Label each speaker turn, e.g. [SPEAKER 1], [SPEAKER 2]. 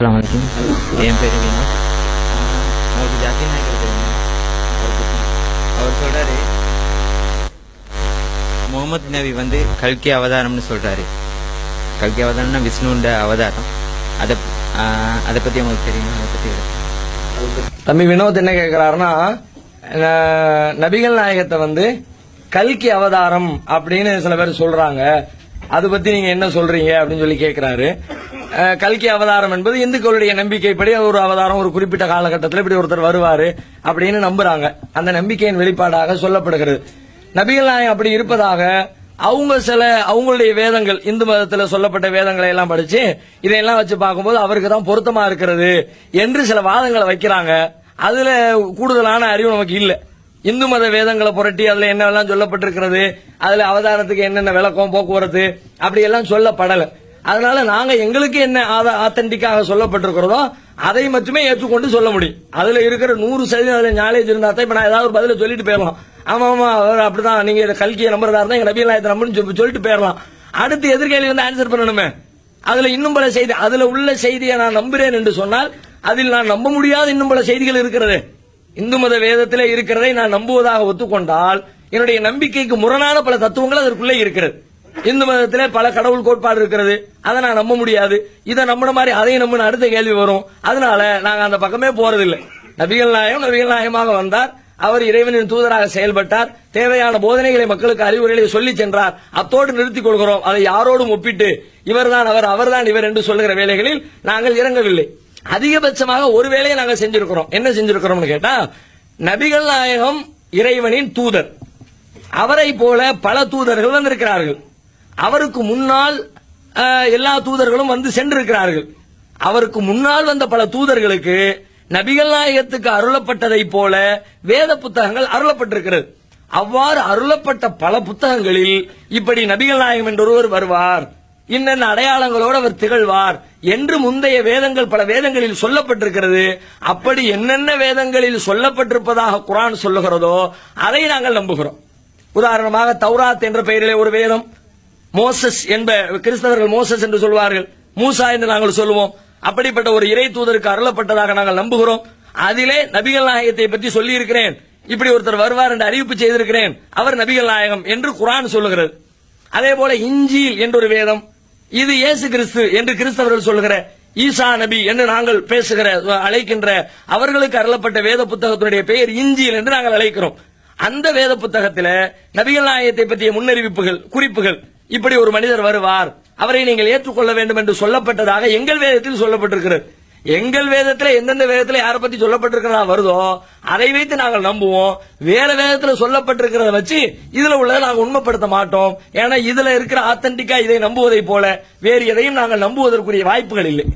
[SPEAKER 1] அஸ்ஸலாமு என் பேர் வினோத் உங்களுக்கு ஜாக்கிர் நாயக்கர் தெரியுமா? அவர் சொல்றாரு முகமது நபி வந்து கல்கி அவதாரம்னு சொல்றாரு. கல்கி அவதாரம்னா விஷ்ணுண்ட அவதாரம். அதை ஆஹ், அதை பத்தி உங்களுக்கு தெரியுமா? அதை பத்தி
[SPEAKER 2] தம்பி வினோத் என்ன கேக்குறாருன்னா ந- நபிகள் நாயகத்தை வந்து கல்கி அவதாரம் அப்படின்னு சில பேர் சொல்றாங்க. அதை பத்தி நீங்க என்ன சொல்றீங்க அப்படின்னு சொல்லி கேட்கிறாரு கல்கி அவதாரம் என்பது இந்துக்களுடைய நம்பிக்கைப்படி ஒரு அவதாரம் ஒரு குறிப்பிட்ட காலகட்டத்தில் இப்படி ஒருத்தர் வருவாரு அப்படின்னு நம்புறாங்க. அந்த நம்பிக்கையின் வெளிப்பாடாக சொல்லப்படுகிறது. நபிகள் நாயகம் அப்படி இருப்பதாக அவங்க சில அவங்களுடைய வேதங்கள் இந்து மதத்தில் சொல்லப்பட்ட வேதங்களை எல்லாம் படிச்சு இதையெல்லாம் வச்சு பார்க்கும்போது அவருக்கு தான் பொருத்தமா இருக்கிறது என்று சில வாதங்களை வைக்கிறாங்க. அதுல கூடுதலான அறிவு நமக்கு இல்ல. இந்து மத வேதங்களை புரட்டி அதுல என்னெல்லாம் சொல்லப்பட்டிருக்கிறது அதுல அவதாரத்துக்கு என்னென்ன விளக்கம் போக்குவரத்து அப்படி எல்லாம் சொல்லப்படலை. அதனால நாங்க எங்களுக்கு என்ன ஆத்தன்டிக்காக சொல்லப்பட்டிருக்கிறதோ அதை மட்டுமே ஏற்றுக்கொண்டு சொல்ல முடியும். அதுல இருக்கிற நூறு சதவீதம் அதுல நாலேஜ் இருந்தா தான் இப்ப நான் ஏதாவது ஒரு பதில சொல்லிட்டு போயிடலாம். ஆமா ஆமா அவர் அப்படிதான். நீங்க இதை கல்கியை நம்புறதா இருந்தா எங்க நபியல் நாயத்தை நம்புன்னு சொல்லி- சொல்லிட்டு போயிடலாம். அடுத்து எதிர்கேள்வி வந்து ஆன்சர் பண்ணணுமே. அதுல இன்னும் பல செய்தி அதுல உள்ள செய்தியை நான் நம்புறேன் என்று சொன்னால் அதில் நான் நம்ப முடியாத இன்னும் பல செய்திகள் இருக்கிறது. இந்து மத வேதத்திலே இருக்கிறதை நான் நம்புவதாக ஒத்துக்கொண்டால் என்னுடைய நம்பிக்கைக்கு முரணான பல தத்துவங்கள் அதற்குள்ளே இருக்கிறது. இந்து மதத்திலே பல கடவுள் கோட்பாடு இருக்கிறது. அதை நான் நம்ப முடியாது. இதை நம்பின மாதிரி அதையும் நம்பின அடுத்த கேள்வி வரும். அதனால நாங்க அந்த பக்கமே போறதில்லை. நபிகள் நாயகம் நபிகள் நாயகமாக வந்தார். அவர் இறைவனின் தூதராக செயல்பட்டார். தேவையான போதனைகளை மக்களுக்கு அறிவுரைகளை சொல்லி சென்றார். அத்தோடு நிறுத்திக் கொள்கிறோம். அதை யாரோடும் ஒப்பிட்டு இவர்தான் அவர் அவர்தான் இவர் என்று சொல்லுகிற வேலைகளில் நாங்கள் இறங்கவில்லை. அதிகபட்சமாக ஒரு வேலையை நாங்கள் செஞ்சிருக்கிறோம். என்ன செஞ்சிருக்கிறோம்னு கேட்டா நபிகள் நாயகம் இறைவனின் தூதர். அவரை போல பல தூதர்கள் வந்திருக்கிறார்கள். அவருக்கு முன்னால் எல்லா தூதர்களும் வந்து சென்றிருக்கிறார்கள். அவருக்கு முன்னால் வந்த பல தூதர்களுக்கு நபிகள் நாயகத்துக்கு அருளப்பட்டதை போல வேத புத்தகங்கள் அருளப்பட்டிருக்கிறது. அவ்வாறு அருளப்பட்ட பல புத்தகங்களில் இப்படி நபிகள் நாயகம் என்ற ஒருவர் வருவார். இன்னென்ன அடையாளங்களோடு அவர் திகழ்வார் என்று முந்தைய வேதங்கள் பல வேதங்களில் சொல்லப்பட்டிருக்கிறது. அப்படி என்னென்ன வேதங்களில் சொல்லப்பட்டிருப்பதாக குரான் சொல்லுகிறதோ அதை நாங்கள் நம்புகிறோம். உதாரணமாக தௌராத் என்ற பெயரிலே ஒரு வேதம் மோசஸ் என்ப கிறிஸ்தவர்கள் மோசஸ் என்று சொல்வார்கள். மூசா என்று நாங்கள் சொல்லுவோம். அப்படிப்பட்ட ஒரு இறை தூதருக்கு அருளப்பட்டதாக நாங்கள் நம்புகிறோம். அதிலே நபிகள் நாயகத்தை பற்றி சொல்லி இருக்கிறேன் இப்படி ஒருத்தர் வருவார் என்று அறிவிப்பு செய்திருக்கிறேன். அவர் நபிகள் நாயகம் என்று குரான் சொல்லுகிறது. அதே போல இஞ்சில் என்ற ஒரு வேதம். இது இயேசு கிறிஸ்து என்று கிறிஸ்தவர்கள் சொல்லுகிற ஈசா நபி என்று நாங்கள் பேசுகிற அழைக்கின்ற அவர்களுக்கு அருளப்பட்ட வேத புத்தகத்தினுடைய பெயர் இஞ்சியில் என்று நாங்கள் அழைக்கிறோம். அந்த வேத புத்தகத்தில் நபிகள் நாயகத்தை பற்றிய முன்னறிவிப்புகள் குறிப்புகள் இப்படி ஒரு மனிதர் வருவார். அவரை நீங்கள் ஏற்றுக்கொள்ள வேண்டும் என்று சொல்லப்பட்டதாக எங்கள் வேதத்தில் சொல்லப்பட்டிருக்கிறது. எங்கள் வேதத்துல எந்தெந்த வேதத்துல யாரை பத்தி சொல்லப்பட்டிருக்கிறதா வருதோ அதை வைத்து நாங்கள் நம்புவோம். வேற வேதத்துல சொல்லப்பட்டிருக்கிறத வச்சு இதுல உள்ளதை நாங்கள் உண்மைப்படுத்த மாட்டோம். ஏன்னா இதுல இருக்கிற ஆத்தன்டிக்கா இதை நம்புவதை போல வேறு எதையும் நாங்கள் நம்புவதற்குரிய வாய்ப்புகள் இல்லை.